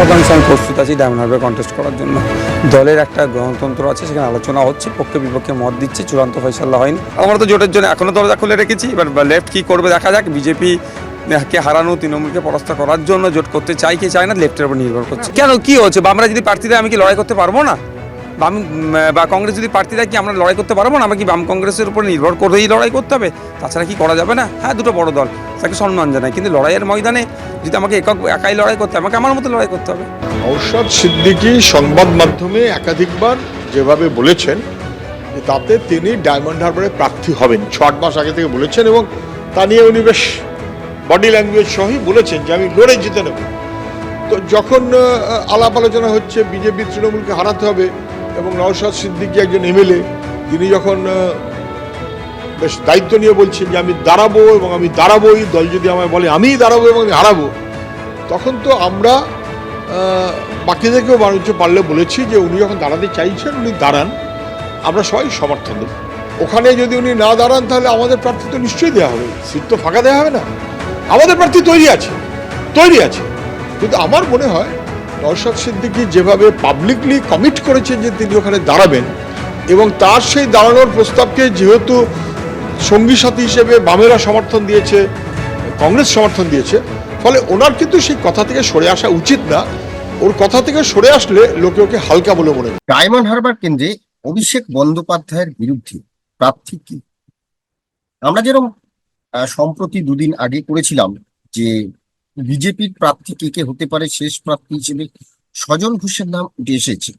শতাংশ আমি প্রস্তুত আছি, ডায়মন্ড হারবার কন্টেস্ট করার জন্য। দলের একটা গণতন্ত্র আছে, সেখানে আলোচনা হচ্ছে, পক্ষে বিপক্ষে মত দিচ্ছে, চূড়ান্ত ফয়সাল্লা হয়নি। আমরা তো জোটের জন্য এখনও দরজা খুলে রেখেছি, এবার লেফট কী করবে দেখা যাক, বিজেপি কে হারানো, তৃণমূলকে পরাস্ত করার জন্য জোট করতে চাই কি চায় না লেফটের উপর নির্ভর করছে। কেন, কি হচ্ছে? বা আমরা যদি প্রার্থী আমি কি লড়াই করতে পারব না? বাম বা কংগ্রেস যদি প্রার্থী দেয় কি আমরা লড়াই করতে পারব না? আমাকে বাম কংগ্রেসের উপর নির্ভর করেই লড়াই করতে হবে? তাছাড়া কি করা যাবে না? হ্যাঁ দুটো বড় দল। তাকে সম্মান জানায় কিন্তু লড়াইয়ের ময়দানে যদি আমাকে একক, একাই লড়াই করতে আমাকে আমার মতো লড়াই করতে হবে। নৌশাদ সিদ্দিকী সংবাদ মাধ্যমে একাধিকবার যেভাবে বলেছেন তাতে তিনি ডায়মন্ড হারবারে প্রার্থী হবেন। ছ, আট মাস আগে থেকে বলেছেন এবং তা নিয়ে উনি বেশ বডি ল্যাঙ্গুয়েজ সহই বলেছেন যে আমি লড়ে জিতে নেব। তো যখন আলাপ আলোচনা হচ্ছে, বিজেপি, তৃণমূলকে হারাতে হবে এবং নওশাদ সিদ্দিকী একজন এমএলএ, তিনি যখন বেশ দায়িত্ব নিয়ে বলছেন যে আমি দাঁড়াবো এবং আমি দাঁড়াবোই, দল যদি আমায় বলে আমিই দাঁড়াবো এবং আমি হারাবো, তখন তো আমরা বাকিদেরকেও বাণিজ্য পারলে বলেছি যে উনি যখন দাঁড়াতে চাইছেন উনি দাঁড়ান, আমরা সবাই সমর্থন দেব। ওখানে যদি উনি না দাঁড়ান তাহলে আমাদের প্রার্থী তো নিশ্চয়ই দেওয়া হবে। সিট তো ফাঁকা দেওয়া হবে না। আমাদের প্রার্থী তৈরি আছে তৈরি আছে। কিন্তু আমার মনে হয় নরসাদ সিদ্দিকী যেভাবে পাবলিকলি কমিট করেছেন যে তিনি ওখানে দাঁড়াবেন, এবং তার সেই দাঁড়ানোর প্রস্তাবকে যেহেতু সঙ্গী সাথী হিসেবে বামেরা সমর্থন দিয়েছে, কংগ্রেস সমর্থন দিয়েছে, ফলে ওনার কিন্তু সেই কথা থেকে সরে আসা উচিত না। ওর কথা থেকে সরে আসলে লোকে ওকে হালকা বলে মনে ডায়মন্ড হারবার কেন্দ্রে অভিষেক বন্দ্যোপাধ্যায়ের বিরুদ্ধে প্রার্থী কি? আমরা যেরকম সম্প্রতি দুদিন আগে করেছিলাম যে বিজেপির প্রার্থী কে কে হতে পারে শেষ প্রার্থী হিসেবে সজল ঘোষের নাম উঠে এসেছে।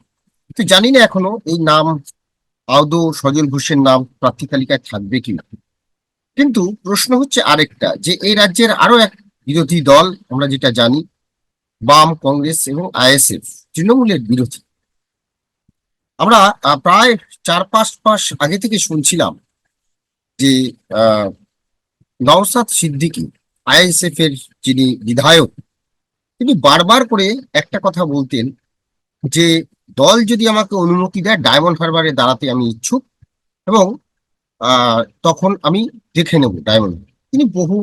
তো জানি না এখনও এই নাম আদৌ সজল ঘোষের নাম প্রার্থী তালিকায় থাকবে কিনা। কিন্তু প্রশ্ন হচ্ছে আরেকটা যে এই রাজ্যের আরও এক বিরোধী দল আমরা যেটা জানি বাম কংগ্রেস এবং আইএসএফ তৃণমূলের বিরোধী। আমরা প্রায় চার পাঁচ মাস আগে থেকে শুনছিলাম যে আহ, নওসাদ সিদ্দিকী আইএসএফ এর যিনি বিধায়ক, তিনি বারবার করে একটা কথা বলতেন যে, দল যদি আমাকে অনুমতি দেয়, ডায়মন্ড হারবারে দাঁড়াতে আমি ইচ্ছুক এবং তখন আমি দেখে নেব ডায়মন্ড। তিনি বহু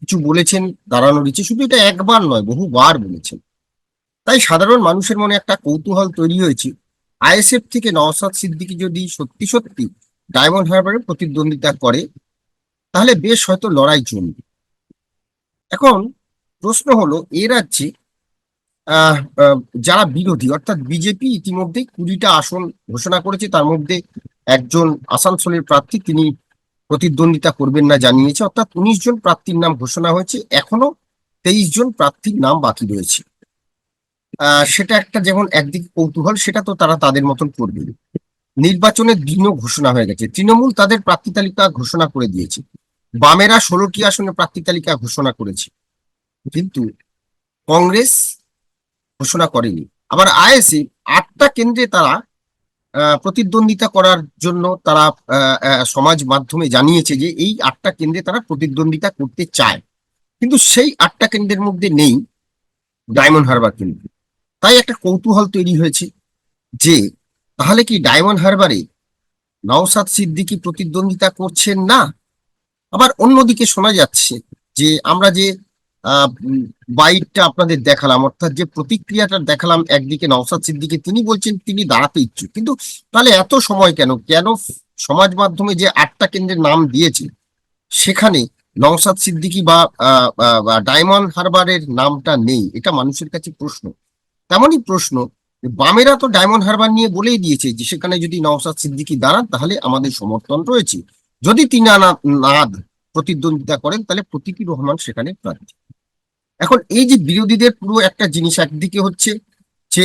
কিছু বলেছেন, দাঁড়ানোর ইচ্ছে, শুধু এটা একবার নয়, বহুবার বলেছেন। তাই সাধারণ মানুষের মনে একটা কৌতূহল তৈরি হয়েছে। আইএসএফ থেকে নওসাদ সিদ্দিকি যদি সত্যি সত্যি ডায়মন্ড হারবারে প্রতিদ্বন্দ্বিতা করে, তাহলে বেশ হয়তো লড়াই জমবে এখন প্রশ্ন হলো, এ রাজ্যে যারা বিরোধী, অর্থাৎ বিজেপি ইতিমধ্যে কুড়িটা আসন ঘোষণা করেছে, তার মধ্যে একজন আসানসোলের প্রার্থী, তিনি প্রতিদ্বন্দ্বিতা করবেন না জানিয়েছে, অর্থাৎ উনিশ জন প্রার্থীর নাম ঘোষণা হয়েছে, এখনও তেইশ জন প্রার্থীর নাম বাকি রয়েছে। সেটা একটা যেমন একদিকে কৌতূহল, সেটা তো তারা তাদের মতন করবে নির্বাচনের দিনও ঘোষণা হয়ে গেছে, তৃণমূল তাদের প্রার্থী তালিকা ঘোষণা করে দিয়েছে। বামেরা ষোলোটি আসনে প্রার্থী তালিকা ঘোষণা করেছে। কিন্তু কংগ্রেস ঘোষণা করেনি। আবার আইএসএ আটটা কেন্দ্রে তারা প্রতিদ্বন্দ্বিতা করার জন্য তারা সমাজ মাধ্যমে জানিয়েছে যে এই আটটা কেন্দ্রে তারা প্রতিদ্বন্দ্বিতা করতে চায়। কিন্তু সেই আটটা কেন্দ্রের মধ্যে নেই ডায়মন্ড হারবার কেন্দ্র। তাই একটা কৌতূহল তৈরি হয়েছে যে, তাহলে কি ডায়মন্ড হারবারে নওসাদ সিদ্দিকী প্রতিদ্বন্দ্বিতা করছেন না? আবার অন্যদিকে শোনা যাচ্ছে যে আমরা যে বাইটটা আপনাদের দেখালাম, অর্থাৎ যে প্রতিক্রিয়াটা দেখালাম একদিকে নওসাদ সিদ্দিকী, তিনি বলছেন তিনি দাঁড়াতে ইচ্ছুক। কিন্তু তাহলে এত সময় কেন? কেন সমাজ মাধ্যমে যে আটটা কেন্দ্রের নাম দিয়েছে, সেখানে নওসাদ সিদ্দিকী বা ডায়মন্ড হারবারের নামটা নেই? এটা মানুষের কাছে প্রশ্ন। তেমনই প্রশ্ন বামেরা তো ডায়মন্ড হারবার নিয়ে বলেই দিয়েছে যে সেখানে যদি নওসাদ সিদ্দিকী দাঁড়ান, তাহলে আমাদের সমর্থন রয়েছে। যদি তিনি না না প্রতিদ্বন্দ্বিতা করেন, তাহলে প্রতীকী রহমান সেখানে প্রার্থী। এখন এই যে বিরোধীদের পুরো একটা জিনিস একদিকে হচ্ছে যে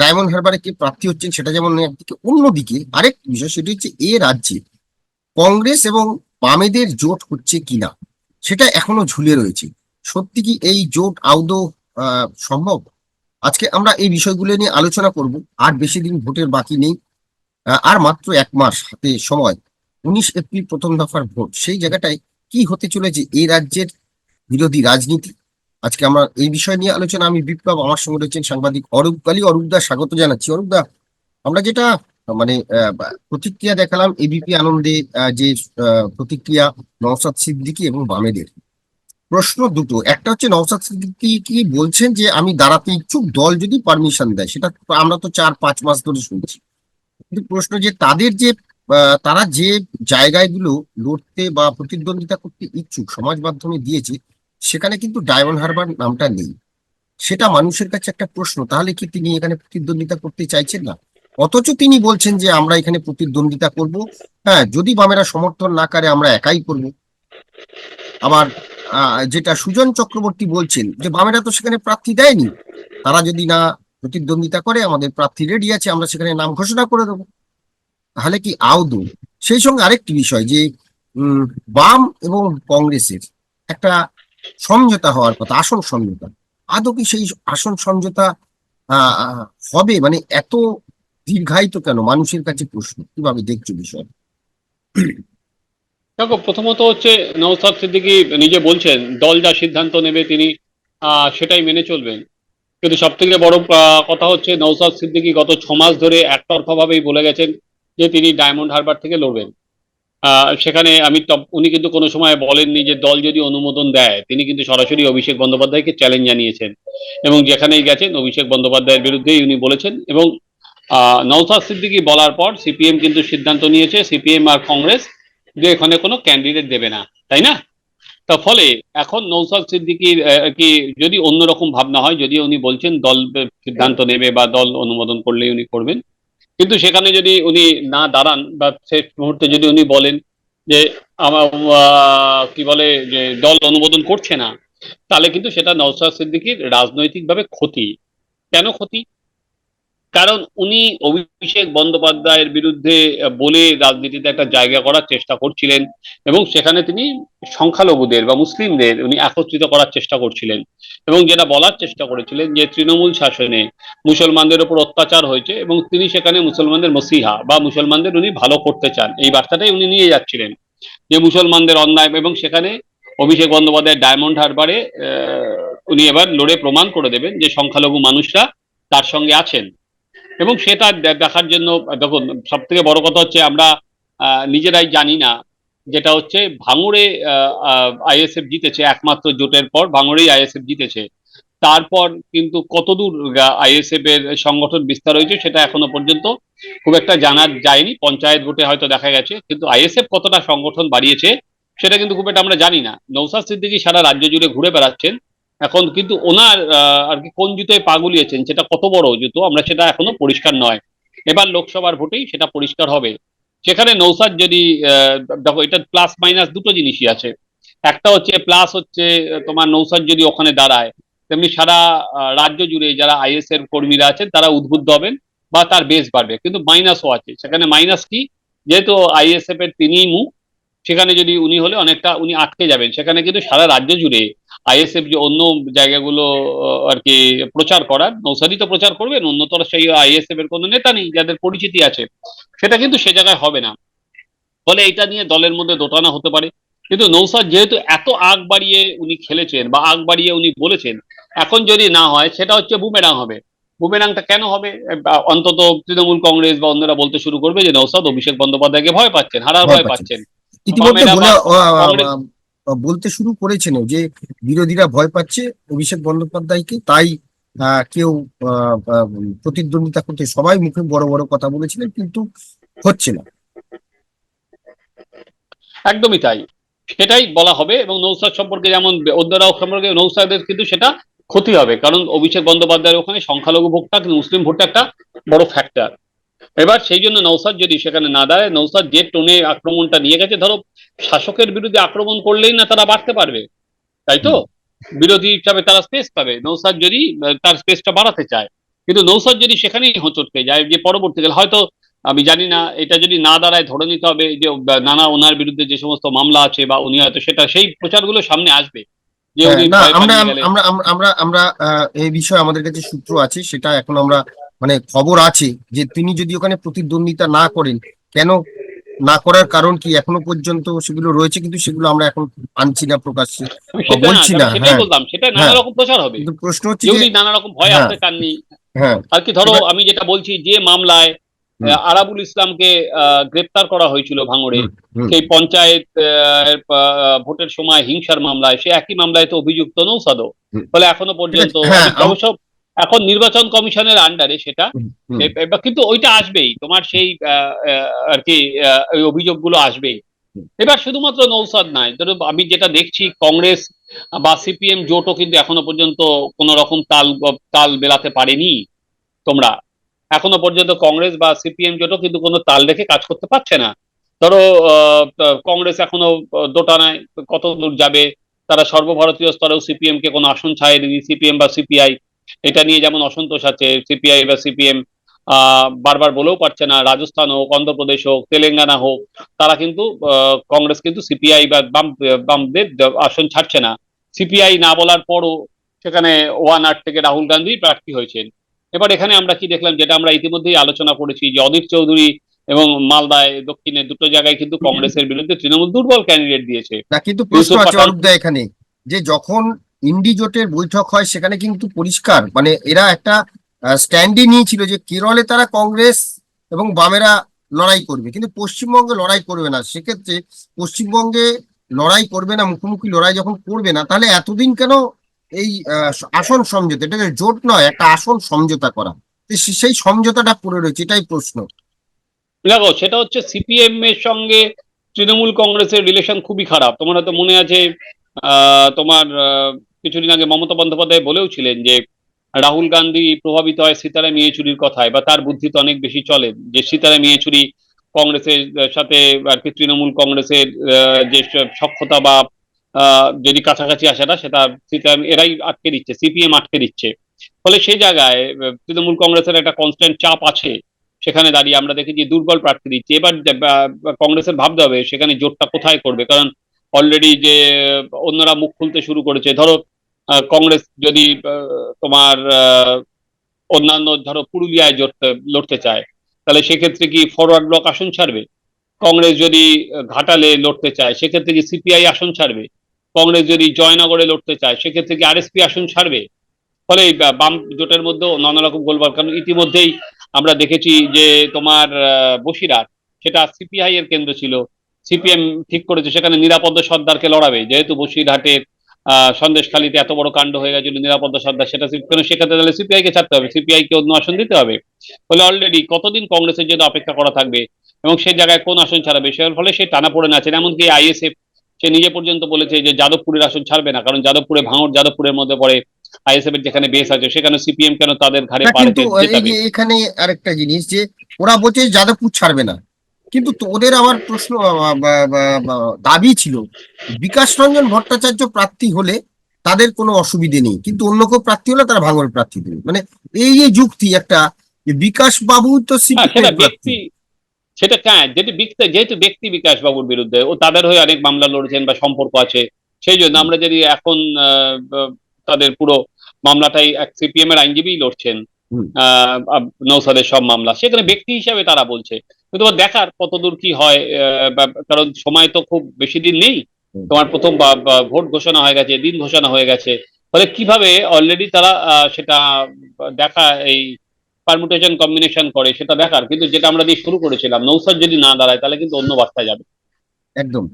ডায়মন্ড হারবারে কে প্রার্থী হচ্ছেন সেটা যেমন একদিকে, অন্যদিকে আরেক বিষয় সেটি হচ্ছে এ রাজ্যে কংগ্রেস এবং বামেদের জোট হচ্ছে কিনা, সেটা এখনও ঝুলে রয়েছে। সত্যি কি এই জোট আদৌ সম্ভব? আজকে আমরা এই বিষয়গুলো নিয়ে আলোচনা করব, আর বেশি দিন ভোটের বাকি নেই আর মাত্র এক মাস হাতে সময়। উনিশ এপ্রিল প্রথম দফার ভোট। সেই জায়গাটায় কি হতে চলেছে এই রাজ্যের বিরোধী রাজনীতি? আজকে আমরা এই বিষয় নিয়ে আলোচনা। আমি বিপ্লব, আমার সঙ্গে রয়েছেন সাংবাদিক অরূপ কালী অরূপদা স্বাগত জানাচ্ছি। অরূপদা আমরা যেটা মানে প্রতিক্রিয়া দেখালাম এবিপি আনন্দে যে প্রতিক্রিয়া নওসাদ সিদ্দিকী এবং বামেদের। প্রশ্ন দুটো। একটা হচ্ছে নওসাদ সিদ্দিকী কি বলছেন যে, আমি দাঁড়াতে ইচ্ছুক, দল যদি পারমিশন দেয়। সেটা আমরা তো চার, পাঁচ মাস ধরে শুনছি। কিন্তু প্রশ্ন যে, তাদের যে তারা যে জায়গাগুলো লড়তে বা প্রতিদ্বন্দ্বিতা করতে ইচ্ছুক সমাজ মাধ্যমে দিয়েছে, সেখানে কিন্তু ডায়মন্ড হারবার নামটা নেই। সেটা মানুষের কাছে একটা প্রশ্ন, তাহলে কি তিনি এখানে প্রতিদ্বন্দ্বিতা করতে চাইছেন না? অথচ তিনি বলছেন যে আমরা এখানে প্রতিদ্বন্দ্বিতা করব। হ্যাঁ যদি বামেরা সমর্থন না করে, আমরা একাই করব। আবার যেটা সুজন চক্রবর্তী বলছেন যে বামেরা তো সেখানে প্রার্থী দেয়নি। তারা যদি না প্রতিদ্বন্দ্বিতা করে, আমাদের প্রার্থী রেডি আছে, আমরা সেখানে নাম ঘোষণা করে দেবো। তাহলে কি আদৌ সেই সঙ্গে আরেকটি বিষয় যে বাম এবং কংগ্রেসের একটা সমঝোতা হওয়ার কথা আসন সমঝোতা। আদৌ কি সেই আসন সমঝোতা হবে? মানে এত দীর্ঘায়িত কেন? মানুষের কাছে প্রশ্ন, কীভাবে দেখছ বিষয় দেখো, প্রথমত হচ্ছে নওসাদ সিদ্দিকী নিজে বলছেন, দল যা সিদ্ধান্ত নেবে তিনি সেটাই মেনে চলবেন। কিন্তু সব থেকে বড় কথা হচ্ছে নওসাদ সিদ্দিকী গত ছ মাস ধরে একতরফা ভাবেই বলে গেছেন যে তিনি ডায়মন্ড হারবার থেকে লড়বেন। সেখানে আমি উনি কিন্তু কোনো সময় বলেননি যে দল যদি অনুমোদন দেয়, তিনি কিন্তু সরাসরি অভিষেক বন্দ্যোপাধ্যায়কে চ্যালেঞ্জ জানিয়েছেন। এবং যেখানেই গেছেন, অভিষেক বন্দ্যোপাধ্যায়ের বিরুদ্ধেই উনি বলেছেন এবং নওসাদ সিদ্দিকী বলার পর সিপিএম কিন্তু সিদ্ধান্ত নিয়েছে, সিপিএম আর কংগ্রেস যে এখানে কোনো ক্যান্ডিডেট দেবে না, তাই না? তা ফলে এখন নৌসাদ সিদ্দিকির কি যদি অন্যরকম ভাবনা হয়, যদি উনি বলছেন দল সিদ্ধান্ত নেবে বা দল অনুমোদন করলেই উনি করবেন কিন্তু সেখানে যদি উনি না দাঁড়ান বা শেষ মুহূর্তে যদি উনি বলেন যে আমার কি বলে, যে দল অনুমোদন করছে না, তাহলে কিন্তু সেটা নওসাদ সিদ্দিকির রাজনৈতিকভাবে ক্ষতি। কেন ক্ষতি? কারণ উনি অভিষেক বন্দ্যোপাধ্যায়ের বিরুদ্ধে বলে রাজনীতিতে একটা জায়গা করার চেষ্টা করছিলেন এবং সেখানে তিনি সংখ্যালঘুদের বা মুসলিমদের উনি একত্রিত করার চেষ্টা করছিলেন এবং যেটা বলার চেষ্টা করেছিলেন যে তৃণমূল শাসনে মুসলমানদের উপর অত্যাচার হয়েছে এবং তিনি সেখানে মুসলমানদের মসিহা বা মুসলমানদের উনি ভালো করতে চান। এই বার্তাটাই উনি নিয়ে যাচ্ছিলেন যে মুসলমানদের অন্যায় এবং সেখানে অভিষেক বন্দ্যোপাধ্যায় ডায়মন্ড হারবারে উনি এবার লড়ে প্রমাণ করে দেবেন যে সংখ্যালঘু মানুষরা তার সঙ্গে আছেন। এবং সেটা দেখার জন্য, দেখুন সব থেকে বড় কথা হচ্ছে আমরা নিজেরাই জানি না যেটা হচ্ছে ভাঙড়ে আইএসএফ জিতেছে একমাত্র জোটের পর, ভাঙড়েই আইএসএফ জিতেছে। তারপর কিন্তু কতদূর আইএসএফ এর সংগঠন বিস্তার হয়েছে সেটা এখনও পর্যন্ত খুব একটা জানা যায়নি। পঞ্চায়েত ভোটে হয়তো দেখা গেছে, কিন্তু আইএসএফ কতটা সংগঠন বাড়িয়েছে সেটা কিন্তু খুব একটা আমরা জানি না। নৌসাদ সিদ্দিকী সারা রাজ্য জুড়ে ঘুরে বেড়াচ্ছেন। এখন কিন্তু ওনার আর কি কোন জুতোয় পা গুলিয়েছেন সেটা কত বড় জুতো, আমরা সেটা এখনও পরিষ্কার নয়। এবার লোকসভার ভোটেই সেটা পরিষ্কার হবে। সেখানে নৌসাদ যদি দেখো এটা প্লাস মাইনাস দুটো জিনিসই আছে। একটা হচ্ছে প্লাস হচ্ছে তোমার নৌসাদ যদি ওখানে দাঁড়ায়, তেমনি সারা রাজ্য জুড়ে যারা আইএস এর কর্মীরা আছেন, তারা উদ্বুদ্ধ হবেন বা তার বেস বাড়বে। কিন্তু মাইনাসও আছে। সেখানে মাইনাস কি? যেহেতু আইএসএফ এর তিনিই মুখ সেখানে যদি উনি হলে অনেকটা উনি আটকে যাবেন। সেখানে কিন্তু সারা রাজ্য জুড়ে আইএসএফ যে অন্য জায়গাগুলো আর কি প্রচার করার নৌসাদি তো প্রচার করবেন অন্যতর সেই আইএসএফ এর কোনো নেতা নেই যাদের পরিচিতি আছে। সেটা কিন্তু সে জায়গায় হবে না। ফলে এটা নিয়ে দলের মধ্যে দোটানা হতে পারে। কিন্তু নৌসাদ যেহেতু এত আগ বাড়িয়ে উনি খেলেছেন বা আগ বাড়িয়ে উনি বলেছেন এখন যদি না হয় সেটা হচ্ছে বুমেরাং হবে। বুমেরাংটা কেন হবে? অন্তত তৃণমূল কংগ্রেস বা অন্যরা বলতে শুরু করবে যে নৌসাদ অভিষেক বন্দ্যোপাধ্যায়কে ভয় পাচ্ছেন হারার ভয় পাচ্ছেন। পাচ্ছেন। ইতিমধ্যে বলতে শুরু করেছেন যে বিরোধীরা ভয় পাচ্ছে অভিষেক বন্দ্যোপাধ্যায়কে, তাই কেউ প্রতিদ্বন্দ্বিতা করতে সবাই মুখে বড় বড় কথা বলেছিলেন, কিন্তু হচ্ছে না। একদমই তাই। সেটাই বলা হবে এবং নৌসাদ সম্পর্কে যেমন অন্যরাও সম্পর্কে নৌসাদের কিন্তু সেটা ক্ষতি হবে, কারণ অভিষেক বন্দ্যোপাধ্যায়ের ওখানে সংখ্যালঘু ভোটটা মুসলিম ভোটটা একটা বড় ফ্যাক্টর এবার সেই জন্য নৌসাদ যদি সেখানে না দাঁড়ায় নৌসাদ যে টোনে আক্রমণটা নিয়ে গেছে ধরো শাসকের বিরুদ্ধে আক্রমণ করলেই না তারা বাড়তে পারবে তাই তো? বিরোধী হিসাবে তারা স্পেস পাবে। নৌসাদ যদি তার স্পেসটা বাড়াতে চায়। কিন্তু নৌসাদ যদি সেখানেই হোঁচট খেয়ে যায় যে পরবর্তীকালে হয়তো আমি জানি না এটা যদি না দাঁড়ায় ধরে নিতে হবে যে নানা ওনার বিরুদ্ধে যে সমস্ত মামলা আছে বা উনি হয়তো সেটা সেই প্রচারগুলো সামনে আসবে। হ্যাঁ, আমরা আমরা- আমরা আমরা এই বিষয়ে আমাদের কাছে সূত্র আছে সেটা এখন আমরা মানে খবর আছে যে তিনি যদি ওখানে প্রতিদ্বন্দ্বিতা না করেন কেন না করার কারণ কি এখনও পর্যন্ত সেগুলো রয়েছে কিন্তু সেগুলো আমরা এখন আনছি না প্রকাশ্যে বলছি না হ্যাঁ। বললাম সেটা নানা হ্যাঁ। রকম প্রচার হবে কিন্তু প্রশ্ন হচ্ছে নানা রকম ভয় হ্যাঁ। চাননি হ্যাঁ আর কি ধরো আমি যেটা বলছি যে মামলায় আরাবুল ইসলামকে আহ, গ্রেপ্তার করা হয়েছিল ভাঙড়ে। সেই পঞ্চায়েত ভোটের সময় হিংসার মামলায় সে একই মামলায় তো অভিযুক্ত নৌসাদও। ফলে এখনও পর্যন্ত অবশ্য এখন নির্বাচন কমিশনের আন্ডারে সেটা। কিন্তু ওইটা আসবেই তোমার সেই আর কি অভিযোগগুলো আসবেই। এবার শুধুমাত্র নৌসাদ নয় ধরো আমি যেটা দেখছি কংগ্রেস বা সিপিএম জোটও কিন্তু এখনও পর্যন্ত কোন রকম তাল তাল বেলাতে পারেনি তোমরা। এখনও পর্যন্ত কংগ্রেস বা সিপিএম জোটও কিন্তু কোনো তাল রেখে কাজ করতে পারছে না। ধরো আহ, কংগ্রেস এখনও দোটানায় কত দূর যাবে তারা সর্বভারতীয় স্তরেও সিপিএম কে কোনো আসন ছাড়েনি সিপিএম বা সিপিআই। এটা নিয়ে যেমন অসন্তোষ আছে সিপিআই বা সিপিএম বারবার বলেও পারছে না রাজস্থান হোক অন্ধ্রপ্রদেশ হোক তেলেঙ্গানা হোক তারা কিন্তু কংগ্রেস কিন্তু সিপিআই বা বাম বামদের আসন ছাড়ছে না। সিপিআই না বলার পরও সেখানে ওয়ান আট থেকে রাহুল গান্ধী প্রার্থী হয়েছেন। এবার এখানে আমরা কি দেখলাম যেটা আমরা ইতিমধ্যেই আলোচনা করেছি যে অধীর চৌধুরী এবং মালদায় দক্ষিণে দুটো জায়গায় কিন্তু কংগ্রেসের বিরুদ্ধে তৃণমূল দুর্বল ক্যান্ডিডেট দিয়েছে। কিন্তু প্রশ্ন আছে এখানে যে যখন ইন্ডি জোটের বৈঠক হয়, সেখানে কিন্তু পরিষ্কার মানে এরা একটা স্ট্যান্ডই নিয়েছিল যে কেরলে তারা কংগ্রেস এবং বামেরা লড়াই করবে। কিন্তু পশ্চিমবঙ্গে লড়াই করবে না। সেক্ষেত্রে পশ্চিমবঙ্গে লড়াই করবে না, মুখোমুখি লড়াই যখন করবে না, তাহলে এতদিন কেন এই আসন সমঝোতা এটাকে জোট নয়, একটা আসন সমঝোতা করা। সেই সমঝোতাটা পড়ে রয়েছে, এটাই প্রশ্ন। দেখো, সেটা হচ্ছে সিপিএম এর সঙ্গে তৃণমূল কংগ্রেসের রিলেশন খুবই খারাপ। তোমার হয়তো মনে আছে তোমার কিছুদিন আগে মমতা বন্দ্যোপাধ্যায় বলেও ছিলেন যে, রাহুল গান্ধী প্রভাবিত হয় সীতারাম ইয়েচুরির কথায়, বা তার বুদ্ধি তো অনেক বেশি চলে, যে সীতারাম ইয়েচুরি কংগ্রেসের সাথে আর কি তৃণমূল কংগ্রেসের যে সক্ষতা বা যদি কাছাকাছি আসে না, সেটা সীতারাম, এরাই আটকে দিচ্ছে, সিপিএম আটকে দিচ্ছে। ফলে সেই জায়গায় তৃণমূল কংগ্রেসের একটা কনস্ট্যান্ট চাপ আছে, সেখানে দাঁড়িয়ে আমরা দেখি যে দুর্বল প্রার্থী দিচ্ছে। এবার কংগ্রেসের ভাবতে হবে, সেখানে জোটটা কোথায় করবে? কারণ অলরেডি যে, অন্যরা মুখ খুলতে শুরু করেছে, ধরো কংগ্রেস যদি তোমার অন্যান্য ধরো পুরুলিয়ায় জোটতে লড়তে চায় তাহলে সেক্ষেত্রে কি ফরওয়ার্ড ব্লক আসন ছাড়বে? কংগ্রেস যদি ঘাটালে লড়তে চায় সেক্ষেত্রে কি সিপিআই আসন ছাড়বে? কংগ্রেস যদি জয়নগরে লড়তে চায় সেক্ষেত্রে কি আরএসপি আসন ছাড়বে? ফলে বাম জোটের মধ্যেও নানা রকম গোলবার কারণ ইতিমধ্যেই আমরা দেখেছি যে তোমার আহ, বসিরহাট সেটা সিপিআই এর কেন্দ্র ছিল। সিপিএম ঠিক করেছে সেখানে নিরাপদ সর্দারকে লড়াবে যেহেতু বসিরহাটের সন্দেশখালীতে এত বড় কাণ্ড হয়ে গেছিল নিরাপদ সর্দার সেটা কেন সেক্ষেত্রে তাহলে সিপিআই কে ছাড়তে হবে? সিপিআই কে অন্য আসন দিতে হবে? ফলে অলরেডি কতদিন কংগ্রেসের জন্য অপেক্ষা করা থাকবে? এবং সেই জায়গায় কোন আসন ছাড়াবে? সে ফলে সে টানা পড়ে আছে। এমনকি আইএসএফ সে নিজে পর্যন্ত বলেছে যে যাদবপুরের আসন ছাড়বে না কারণ যাদবপুরে ভাঙড় যাদবপুরের মধ্যে পড়ে আইএসএফ এর যেখানে বেস আছে সেখানে সিপিএম কেন তাদের ঘাড়ে পাড়ে এখানে আরেকটা জিনিস যে ওরা বলছে যাদবপুর ছাড়বে না। কিন্তু তো ওদের আবার প্রশ্ন দাবি ছিল বিকাশ রঞ্জন ভট্টাচার্য প্রার্থী হলে তাদের কোনো অসুবিধে নেই কিন্তু অন্য কেউ প্রার্থী হলে তারা ভাঙর প্রার্থী দেবে। মানে এই যে যুক্তি একটা বিকাশ বাবু তো ব্যক্তি সেটা হ্যাঁ যেহেতু যেহেতু ব্যক্তি বিকাশ বাবুর বিরুদ্ধে ও তাদের হয়ে অনেক মামলা লড়েছেন বা সম্পর্ক আছে সেই জন্য আমরা যদি এখন তাদের পুরো মামলাটাই এক সিপিএম এর আইনজীবী লড়ছেন নৌসাদের সব মামলা সেখানে ব্যক্তি হিসাবে তারা বলছে। কিন্তু দেখার কতদূর কি হয় কারণ সময় তো খুব বেশি দিন নেই। তোমার প্রথম ভোট ঘোষণা হয়ে গেছে দিন ঘোষণা হয়ে গেছে। ফলে কীভাবে অলরেডি তারা সেটা দেখা এই পারমুটেশন কম্বিনেশন করে সেটা দেখার। কিন্তু যেটা আমরা দিয়ে শুরু করেছিলাম নৌসাদ যদি না দাঁড়ায় তাহলে কিন্তু অন্য বার্তায় যাবে। একদম।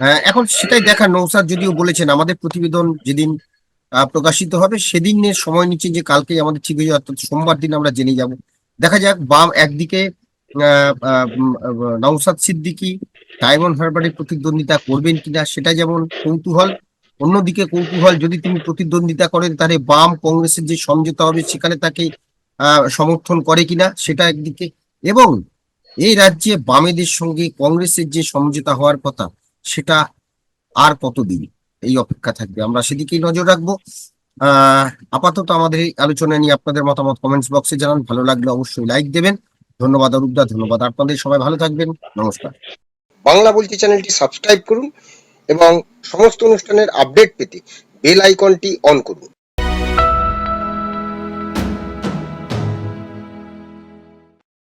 আহ, এখন সেটাই দেখা নৌসাদ যদিও বলেছেন আমাদের প্রতিবেদন যেদিন প্রকাশিত হবে সেদিনের সময় নিচ্ছে যে কালকে আমাদের ঠিক হয়ে যাবে সোমবার দিন আমরা জেনে যাব। দেখা যাক বাম একদিকে নওশাদ সিদ্দিকী, ডায়মন্ড হারবারে প্রতিদ্বন্দ্বিতা করবেন কিনা সেটা যেমন কৌতূহল, অন্যদিকে কৌতূহল যদি তিনি প্রতিদ্বন্দ্বিতা করেন, তাহলে বাম কংগ্রেসের যে সমঝোতা হবে সেখানে তাকে সমর্থন করে কিনা সেটা একদিকে। এবং এই রাজ্যে বামেদের সঙ্গে কংগ্রেসের যে সমঝোতা হওয়ার কথা, সেটা আর কতদিন এই অপেক্ষা থাকবে? আমরা সেদিকেই নজর রাখব। আহ, আপাতত আমাদের এই আলোচনা নিয়ে আপনাদের মতামত কমেন্টস বক্সে জানান। ভালো লাগলে অবশ্যই লাইক দেবেন। ধন্যবাদ অরূপদা, ধন্যবাদ। আপনাদের সবাই ভালো থাকবেন। নমস্কার। বাংলা বলছি চ্যানেলটি সাবস্ক্রাইব করুন এবং সমস্ত অনুষ্ঠানের আপডেট পেতে বেল আইকনটি অন করুন।